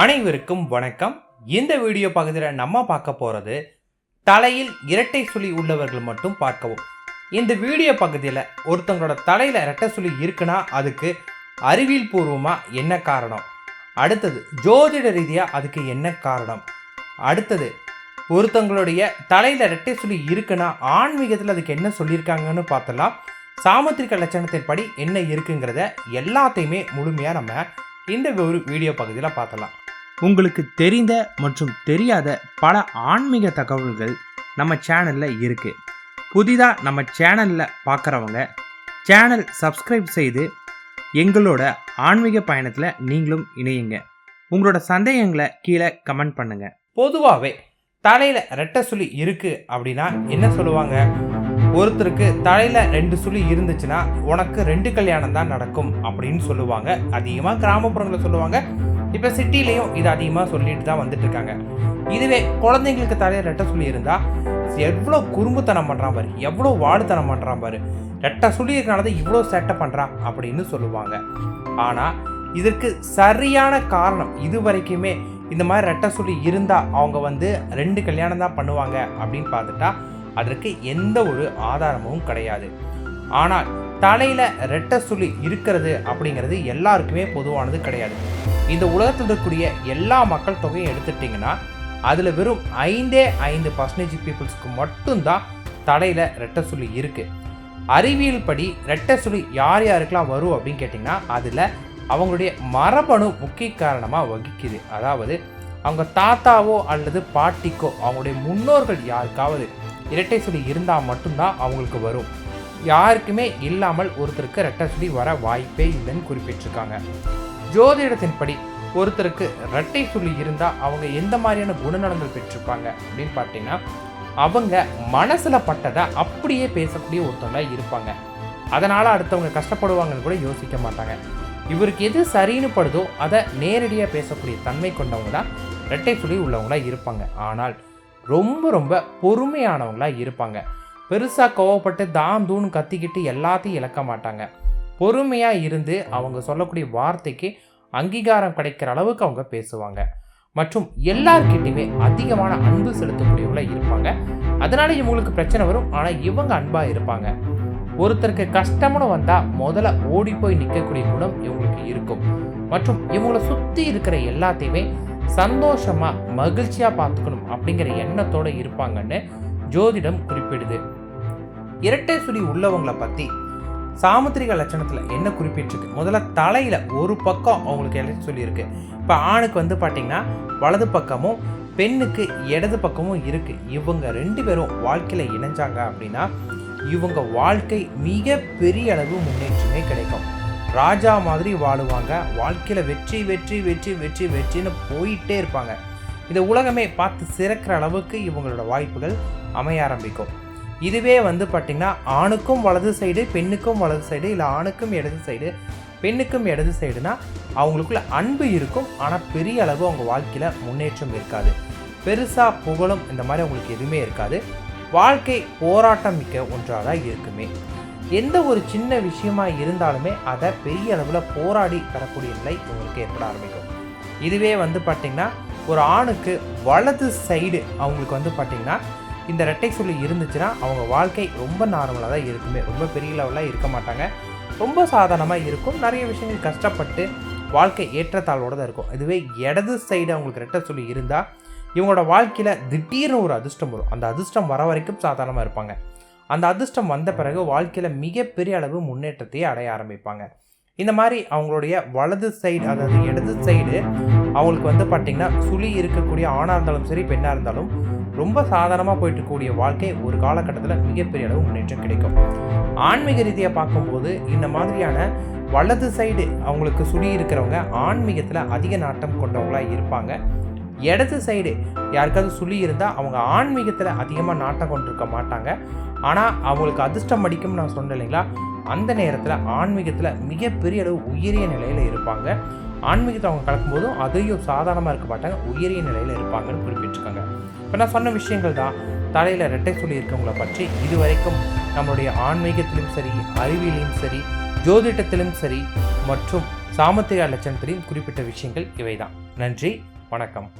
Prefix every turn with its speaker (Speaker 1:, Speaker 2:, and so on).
Speaker 1: அனைவருக்கும் வணக்கம். இந்த வீடியோ பகுதியில் நம்ம பார்க்க போகிறது தலையில் இரட்டை சுழி உள்ளவர்கள் மட்டும் பார்க்கவும். இந்த வீடியோ பகுதியில் ஒருத்தவங்களோட தலையில் இரட்டை சுழி இருக்குன்னா அதுக்கு அறிவியல் பூர்வமாக என்ன காரணம்? அடுத்தது ஜோதிட ரீதியாக அதுக்கு என்ன காரணம்? அடுத்தது ஒருத்தவங்களுடைய தலையில் இரட்டை சுழி இருக்குன்னா ஆன்மீகத்தில் அதுக்கு என்ன சொல்லியிருக்காங்கன்னு பார்த்தலாம் சாமுத்திரிக லட்சணத்தின்படி என்ன இருக்குங்கிறத எல்லாத்தையுமே முழுமையாக நம்ம இந்த ஒரு வீடியோ பகுதியில் பார்த்தலாம் உங்களுக்கு தெரிந்த மற்றும் தெரியாத பல ஆன்மீக தகவல்கள் நம்ம சேனலில் இருக்குது புதிதாக நம்ம சேனலில் பார்க்குறவங்க சேனல் சப்ஸ்கிரைப் செய்து எங்களோட ஆன்மீக பயணத்தில் நீங்களும் இணையுங்க. உங்களோட சந்தேகங்களை கீழே கமெண்ட் பண்ணுங்க. பொதுவாகவே தலையில் ரெட்டை சுழி இருக்குது அப்படின்னா என்ன சொல்லுவாங்க? ஒருத்தருக்கு தலையில் ரெண்டு சுழி இருந்துச்சுன்னா உனக்கு ரெண்டு கல்யாணம் தான் நடக்கும் அப்படின்னு சொல்லுவாங்க. அதிகமாக கிராமப்புறங்களில் சொல்லுவாங்க. இப்போ சிட்டிலையும் இது அதிகமாக சொல்லிட்டு தான் வந்துட்டுருக்காங்க. இதுவே குழந்தைங்களுக்கு தலையில் ரெட்டை சொல்லி இருந்தால் எவ்வளோ குறும்புத்தனம் பண்ணுறான் பாரு எவ்வளோ வாடுத்தனம் பண்ணுறான் பாரு. ரெட்டை சொல்லி இருக்கனால தான் இவ்வளோ சேட்டை பண்ணுறான் அப்படின்னு சொல்லுவாங்க. ஆனால் இதற்கு சரியான காரணம் இது வரைக்குமே இந்த மாதிரி ரெட்டை சொல்லி இருந்தால் அவங்க வந்து ரெண்டு கல்யாணம் தான் பண்ணுவாங்க அப்படின்னு பார்த்துட்டா அதற்கு எந்த ஒரு ஆதாரமும் கிடையாது. ஆனால் தலையில் ரெட்டை சுழி இருக்கிறது அப்படிங்கிறது எல்லாருக்குமே பொதுவானது கிடையாது. இந்த உலகத்தில் இருக்கக்கூடிய எல்லா மக்கள் தொகையும் எடுத்துட்டிங்கன்னா அதில் வெறும் ஐந்தே ஐந்து பர்சன்டேஜ் பீப்புள்ஸ்க்கு மட்டும்தான் தலையில் ரெட்டை சுழி இருக்குது அறிவியல் படி ரெட்டை சுழி யார் யாருக்கெல்லாம் வரும் அப்படின்னு கேட்டிங்கன்னா அதில் அவங்களுடைய மரபணு முக்கிய காரணமாக வகிக்குது. அதாவது அவங்க தாத்தாவோ அல்லது பாட்டிக்கோ அவங்களுடைய முன்னோர்கள் யாருக்காவது இரட்டை சுழி இருந்தால் மட்டும்தான் அவங்களுக்கு வரும். யாருக்குமே இல்லாமல் ஒருத்தருக்கு ரெட்டை சுழி வர வாய்ப்பே இல்லைன்னு குறிப்பிட்டிருக்காங்க. ஜோதிடத்தின்படி ஒருத்தருக்கு ரெட்டை சுழி இருந்தால் அவங்க எந்த மாதிரியான குணநலங்கள் பெற்றிருப்பாங்க அப்படின்னு பார்த்தீங்கன்னா அவங்க மனசில் பட்டதை அப்படியே பேசக்கூடிய ஒருத்தவங்களாக இருப்பாங்க. அதனால் அடுத்தவங்க கஷ்டப்படுவாங்கன்னு கூட யோசிக்க மாட்டாங்க. இவருக்கு எது சரின்னு படுதோ அதை நேரடியாக பேசக்கூடிய தன்மை கொண்டவங்க தான் ரெட்டை சுழி உள்ளவங்களாக இருப்பாங்க. ஆனால் ரொம்ப ரொம்ப பொறுமையானவங்களாக இருப்பாங்க. பெருசாக கோவப்பட்டு தான் தூண் கத்திக்கிட்டு எல்லாத்தையும் இழக்க மாட்டாங்க. பொறுமையாக இருந்து அவங்க சொல்லக்கூடிய வார்த்தைக்கு அங்கீகாரம் கிடைக்கிற அளவுக்கு அவங்க பேசுவாங்க. மற்றும் எல்லார்கிட்டையுமே அதிகமான அன்பு செலுத்தக்கூடியவங்களாக இருப்பாங்க. அதனால இவங்களுக்கு பிரச்சனை வரும். ஆனால் இவங்க அன்பாக இருப்பாங்க. ஒருத்தருக்கு கஷ்டம்னு வந்தால் முதல்ல ஓடி போய் நிற்கக்கூடிய குணம் இவங்களுக்கு இருக்கும். மற்றும் இவங்களை சுற்றி இருக்கிற எல்லாத்தையுமே சந்தோஷமாக மகிழ்ச்சியாக பார்த்துக்கணும் அப்படிங்கிற எண்ணத்தோடு இருப்பாங்கன்னு ஜோதிடம் குறிப்பிடுது. இரட்டை சுழி உள்ளவங்களை பற்றி சாமுத்திரிக லட்சணத்தில் என்ன குறிப்பிட்டிருக்கு? முதல்ல தலையில் ஒரு பக்கம் அவங்களுக்கு இரட்டை சுழி இருக்குது இப்போ ஆணுக்கு வந்து பார்த்திங்கன்னா வலது பக்கமும் பெண்ணுக்கு இடது பக்கமும் இருக்குது இவங்க ரெண்டு பேரும் வாழ்க்கையில் இணைஞ்சாங்க அப்படின்னா இவங்க வாழ்க்கை மிக பெரிய அளவு முன்னேற்றமே கிடைக்கும். ராஜா மாதிரி வாழுவாங்க. வாழ்க்கையில் வெற்றி வெற்றி வெற்றி வெற்றி வெற்றின்னு போயிட்டே இருப்பாங்க. இந்த உலகமே பார்த்து சிறக்கிற அளவுக்கு இவங்களோட வாய்ப்புகள் அமைய ஆரம்பிக்கும். இதுவே வந்து பார்த்திங்கன்னா ஆணுக்கும் வலது சைடு பெண்ணுக்கும் வலது சைடு இல்லை ஆணுக்கும் இடது சைடு பெண்ணுக்கும் இடது சைடுனா அவங்களுக்குள்ள அன்பு இருக்கும். ஆனால் பெரிய அளவு அவங்க வாழ்க்கையில் முன்னேற்றம் இருக்காது. பெருசாக புகழும் இந்த மாதிரி அவங்களுக்கு எதுவுமே இருக்காது. வாழ்க்கை போராட்டம் மிக்க ஒன்றாக தான் இருக்குமே. எந்த ஒரு சின்ன விஷயமா இருந்தாலுமே அதை பெரிய அளவில் போராடி பெறக்கூடிய நிலை உங்களுக்கு ஏற்பட ஆரம்பிக்கும். இதுவே வந்து பார்த்திங்கன்னா ஒரு ஆணுக்கு வலது சைடு அவங்களுக்கு வந்து பார்த்திங்கன்னா இந்த ரெட்டை சொல்லி இருந்துச்சுன்னா அவங்க வாழ்க்கை ரொம்ப நார்மலாக தான் இருக்குமே. ரொம்ப பெரிய லெவலாக இருக்க மாட்டாங்க. ரொம்ப சாதாரணமாக இருக்கும். நிறைய விஷயங்கள் கஷ்டப்பட்டு வாழ்க்கை ஏற்றத்தாளோடு தான் இருக்கும். இதுவே இடது சைடு அவங்களுக்கு ரெட்டை சொல்லி இருந்தால் இவங்களோட வாழ்க்கையில் திடீர்னு ஒரு அதிர்ஷ்டம் வரும். அந்த அதிர்ஷ்டம் வர வரைக்கும் சாதாரணமாக இருப்பாங்க. அந்த அதிர்ஷ்டம் வந்த பிறகு வாழ்க்கையில் மிகப்பெரிய அளவு முன்னேற்றத்தையே அடைய ஆரம்பிப்பாங்க. இந்த மாதிரி அவங்களுடைய வலது சைடு அதாவது இடது சைடு அவங்களுக்கு வந்து பார்த்திங்கன்னா சுழி இருக்கக்கூடிய ஆணாக இருந்தாலும் சரி பெண்ணாக இருந்தாலும் ரொம்ப சாதாரணமாக போயிட்டு இருக்கக்கூடிய வாழ்க்கை ஒரு காலகட்டத்தில் மிகப்பெரிய அளவு முன்னேற்றம் கிடைக்கும். ஆன்மீக ரீதியாக பார்க்கும்போது இந்த மாதிரியான வலது சைடு அவங்களுக்கு சுழி இருக்கிறவங்க ஆன்மீகத்தில் அதிக நாட்டம் கொண்டவங்களாக இருப்பாங்க. இடது சைடு யாருக்காவது சுழி இருந்தால் அவங்க ஆன்மீகத்தில் அதிகமாக நாட்டம் கொண்டிருக்க மாட்டாங்க. ஆனால் அவங்களுக்கு அதிர்ஷ்டம் அடிக்கும்னு நான் சொன்னேன் இல்லைங்களா? அந்த நேரத்தில் ஆன்மீகத்தில் மிகப்பெரிய அளவு உயரிய நிலையில் இருப்பாங்க. ஆன்மீகத்தை அவங்க கலக்கும்போதும் அதையும் சாதாரணமாக இருக்க மாட்டாங்க. உயரிய நிலையில் இருப்பாங்கன்னு குறிப்பிட்டிருக்காங்க. இப்போ நான் சொன்ன விஷயங்கள் தான். தலையில் ரெட்டை சொல்லி இருக்கவங்களை பற்றி இதுவரைக்கும் நம்மளுடைய ஆன்மீகத்திலும் சரி அறிவியலையும் சரி ஜோதிடத்திலும் சரி மற்றும் சாமத்திரியா லட்சணத்திலையும் குறிப்பிட்ட விஷயங்கள் இவைதான். நன்றி வணக்கம்.